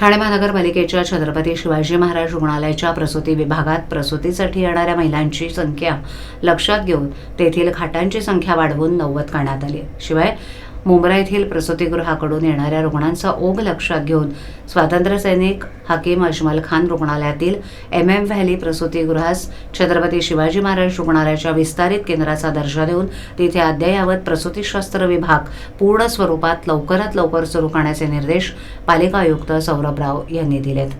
ठाणे महानगरपालिकेच्या छत्रपती शिवाजी महाराज रुग्णालयाच्या प्रसूती विभागात प्रसूतीसाठी येणाऱ्या महिलांची संख्या लक्षात घेऊन तेथील खाटांची संख्या वाढवून नव्वद करण्यात आली शिवाय मुंब्रा येथील प्रसूतीगृहाकडून येणाऱ्या रुग्णांचा ओघ लक्षात घेऊन स्वातंत्र्यसैनिक हकीम अजमल खान रुग्णालयातील एम एम व्हॅली प्रसूतीगृहास छत्रपती शिवाजी महाराज रुग्णालयाच्या विस्तारित केंद्राचा दर्जा देऊन तिथे अद्ययावत प्रसूतीशास्त्र विभाग पूर्ण स्वरूपात लवकरात लवकर सुरू करण्याचे निर्देश पालिका आयुक्त सौरभराव यांनी दिलेत.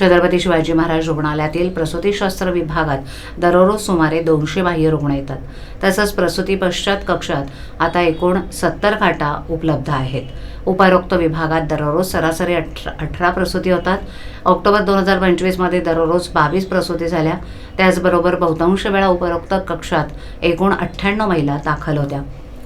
छत्रपती शिवाजी महाराज रुग्णालयातील प्रसूतीशास्त्र विभागात दररोज सुमारे दोनशे बाह्य रुग्ण येतात. तसंच प्रसूती पश्चात कक्षात आता एकूण सत्तर खाटा उपलब्ध आहेत. उपरोक्त विभागात दररोज सरासरी अठरा अठरा प्रसूती होतात. ऑक्टोबर दोन हजार पंचवीसमध्ये दररोज बावीस प्रसूती झाल्या. त्याचबरोबर बहुतांश वेळा उपरोक्त कक्षात एकूण अठ्ठ्याण्णव महिला दाखल होत्या.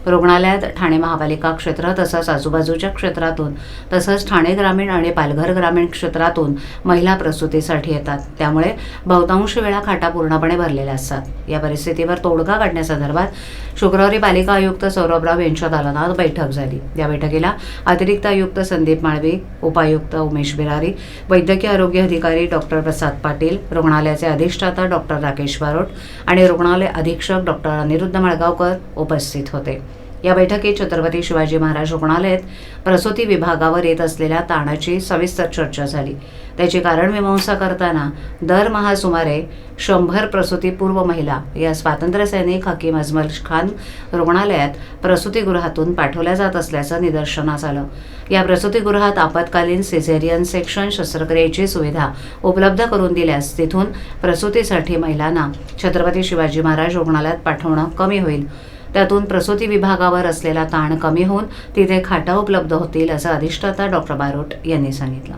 रुग्णालयात ठाणे महापालिका क्षेत्र तसंच आजूबाजूच्या क्षेत्रातून तसंच ठाणे ग्रामीण आणि पालघर ग्रामीण क्षेत्रातून महिला प्रसूतीसाठी येतात. त्यामुळे बहुतांश वेळा खाटा पूर्णपणे भरलेल्या असतात. या परिस्थितीवर तोडगा काढण्यासंदर्भात शुक्रवारी पालिका आयुक्त सौरभराव यांच्या दालनात बैठक झाली. या बैठकीला अतिरिक्त आयुक्त संदीप माळवी उपायुक्त उमेश बिरारी वैद्यकीय आरोग्य अधिकारी डॉक्टर प्रसाद पाटील रुग्णालयाचे अधिष्ठाता डॉक्टर राकेश बारोट आणि रुग्णालय अधीक्षक डॉक्टर अनिरुद्ध मळगावकर उपस्थित होते. या बैठकीत छत्रपती शिवाजी महाराज रुग्णालयात प्रसूती विभागावर येत असलेल्या ताणाची सविस्तर चर्चा झाली. त्याची कारणमीमांसा करताना दरमहा सुमारे शंभर प्रसूतीपूर्व महिला या स्वातंत्र्यसैनिक हकीम अजमल खान रुग्णालयात प्रसूतीगृहातून पाठवल्या जात असल्याचं निदर्शनास आलं. या प्रसूतीगृहात आपत्कालीन सिझेरियन सेक्शन शस्त्रक्रियेची सुविधा उपलब्ध करून दिल्यास तिथून प्रसूतीसाठी महिलांना छत्रपती शिवाजी महाराज रुग्णालयात पाठवणं कमी होईल. त्यातून प्रसूती विभागावर असलेला ताण कमी होऊन तिथे खाटा उपलब्ध होतील असं अधिष्ठाता डॉक्टर बारोट यांनी सांगितलं.